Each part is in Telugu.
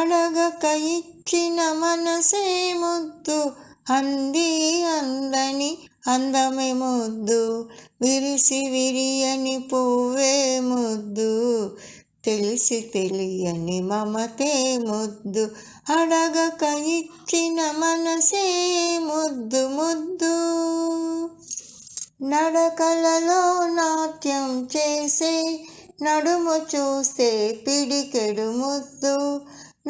అడగక ఇచ్చిన మనసే ముద్దు. అంది అందని అందమే ముద్దు. విరిసి విరియని పువ్వే ముద్దు. తెలిసి తెలియని మమతే ముద్దు. అడగక ఇచ్చిన మనసే ముద్దు ముద్దు. నడకలలో నాట్యం చేసే నడుము చూస్తే పిడికెడు ముద్దు.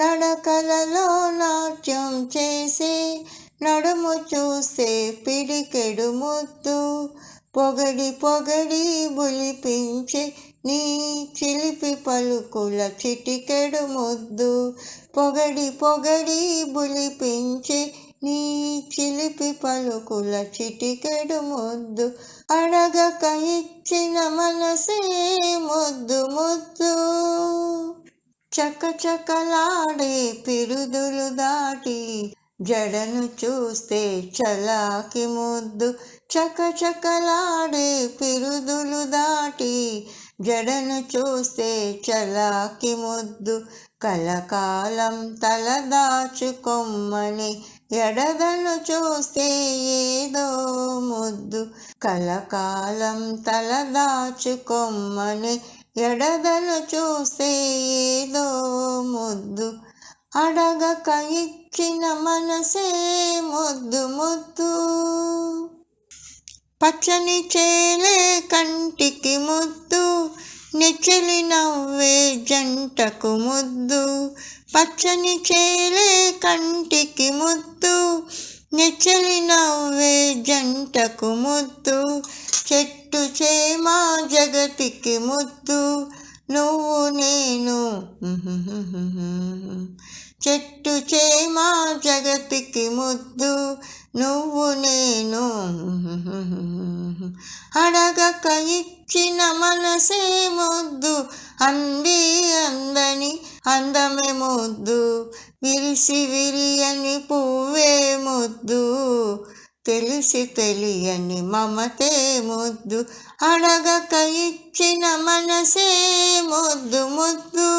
నడకలలో నాట్యం చేసే నడుము చూసే పిడికెడు ముద్దు. పొగడి పొగడి బులిపించే నీ చిలిపి పలుకుల చిటికెడు ముద్దు. పొగడి పొగడి బులిపించే నీ చిలిపి పలుకుల చిటికెడు ముద్దు. అడగక ఇచ్చిన మనసే ముద్దు. చకచకలాడే పిరుదులు దాటి జడను చూస్తే చలాకి ముద్దు. చకచకలాడే పిరుదులు దాటి జడను చూస్తే చలాకి ముద్దు. కలకాలం తల దాచుకొమ్మని ఎడదను చూస్తే ఏదో ముద్దు. కలకాలం తల ఎడగలు చూసే ఏదో ముద్దు. అడగక ఇచ్చిన మనసే ముద్దు ముద్దు. పచ్చని చేలే కంటికి ముద్దు. నెచ్చలి నవ్వే జంటకు ముద్దు. పచ్చని చేలే కంటికి ముద్దు. నెచ్చలి నవ్వే జంటకు ముద్దు. చెట్టు చేమా జగతికి ముద్దు. నువ్వు నేను. చెట్టు చేమా జగతికి ముద్దు. నువ్వు నేను. అడగక ఇచ్చిన మనసే ముద్దు. అంది అందని అందమే ముద్దు. విరిసి విరియని పువ్వే ముద్దు. తెలిసి తెలియని మమతే ముద్దు. అడగక ఇచ్చిన మనసే ముద్దు ముద్దు.